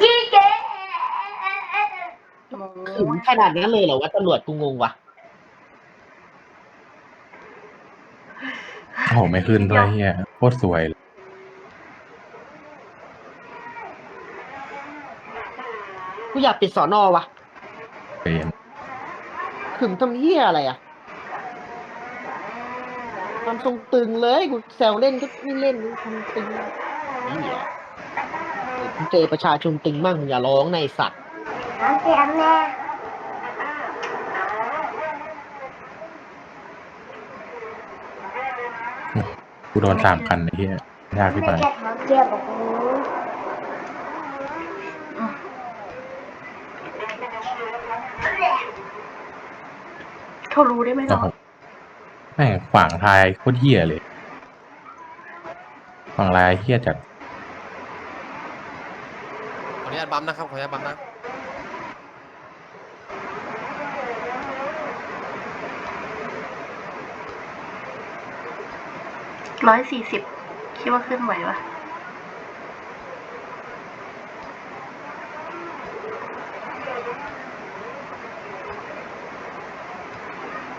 จีเกถึงขนาดนั้นเลยเหรอว่าตำรวจกูงงวะโอ้ไม่ขึ้นด้วยเฮียโคตรสวยเลยกูอยากปิดสอนอวะเปลี่ยนถึงทำเหี้ยอะไรอะ มันทรงตึงเลยกูแซวเล่นก็ไม่เล่นกูทำตึงเหี้ยกูเจอประชาชนตึงมั่งอย่าร้องในสัตว์น้ำเสียงแน่กูโดนสามคันไอ้เฮียยากที่ไม่ไปเก็บน้ำเจียบบอกกูเขารู้ได้ไหมโอ้เนาะโห แม่งขวางทายโคตรเฮียเลย ขวางลายเฮียจัด ขออนุญาตบัมนะครับ ขออนุญาตบัมนะ ร้อยสี่สิบคิดว่าขึ้นไหวปะ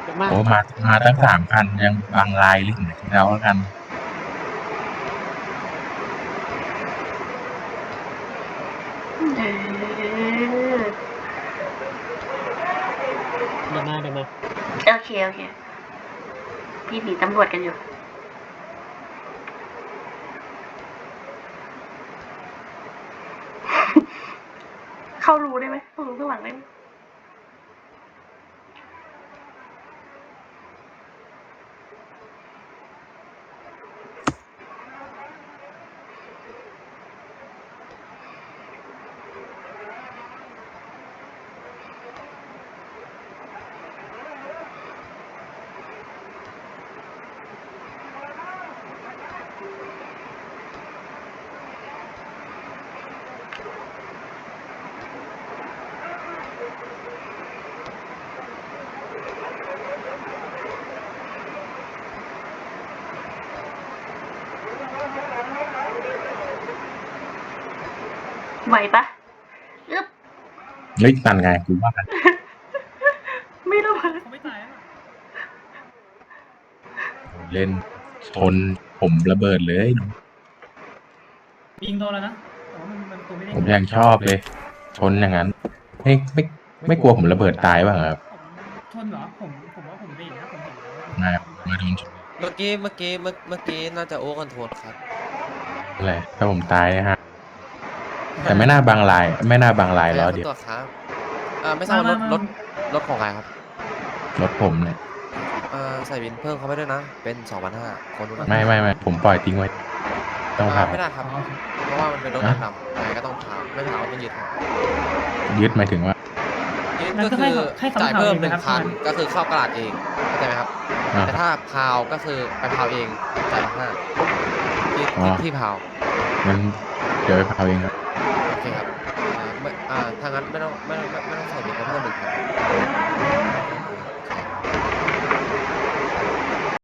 เดี๋ยวมาโอ้มามาตั้งสามคันยังบางลายเล่นแล้วแล้วกันเออเดี๋ยวมาเดี๋ยวมาโอเค โอเค พี่หนีตำรวจกันอยู่ เขารู้ได้ไหมเขารู้ข้างหลังได้ไหม ไหวปะอึ๊บเฮ้ยตันไงกูว่ากันไม่รู้ว่าเขาไม่ตายแล้วเล่นชนผมระเบิดเลยยิงโดนแล้วนะแต่ว่ามันมันตัวไม่ได้ผมยังชอบเลย ชนอย่างนั้นไม่ไม่ไม่กลัวผมระเบิดตายบ้างเหรอครับผมชนเหรอผมผมว่าผมเบรกนะผมเห็นแล้วว่าผมนายมาโดนชนเมื่อกี้เมื่อกี้เมื่อเมื่อกี้น่าจะโอ้คอนโทรลครับอะไรถ้าผมตายเนะฮะ แต่ไม่น่าบางลาย ไม่น่าบางลายล้อเดียว ตัวครับอ่าไม่ทราบว่ารถรถรถของใครครับรถผมเนี่ยอ่าใส่บินเพิ่มเขาไปด้วยนะ เป็นสองพันห้าคนดูนะไม่ไม่ไม่ผมปล่อยทิ้งไว้ ต้องอ่าขับไม่ได้ครับอ๋อเพราะว่ามันเป็นรถฮะดำยังไงก็ต้องพาไม่พาก็ต้องยึดครับยึดหมายถึงว่ายึดมันก็ก็คืให้อให้เขาจ่ายเพิ่มหเผาเองนึ่งนะครับพันก็คือเข้ากระดาษเองเข้าใจไหมครับ อ่า แต่ถ้าพาวก็คือไปพาวเองจ่ายพันห้าที่อ๋อ ที่ที่พาวมันเดี๋ยวไปเผาเองครับโอ เคครับอ่าไม่อ่าถ้างั้นไม่ต้องไม่ต้องไม่ต้องใส่บินเพิ่มหนึ่งพับ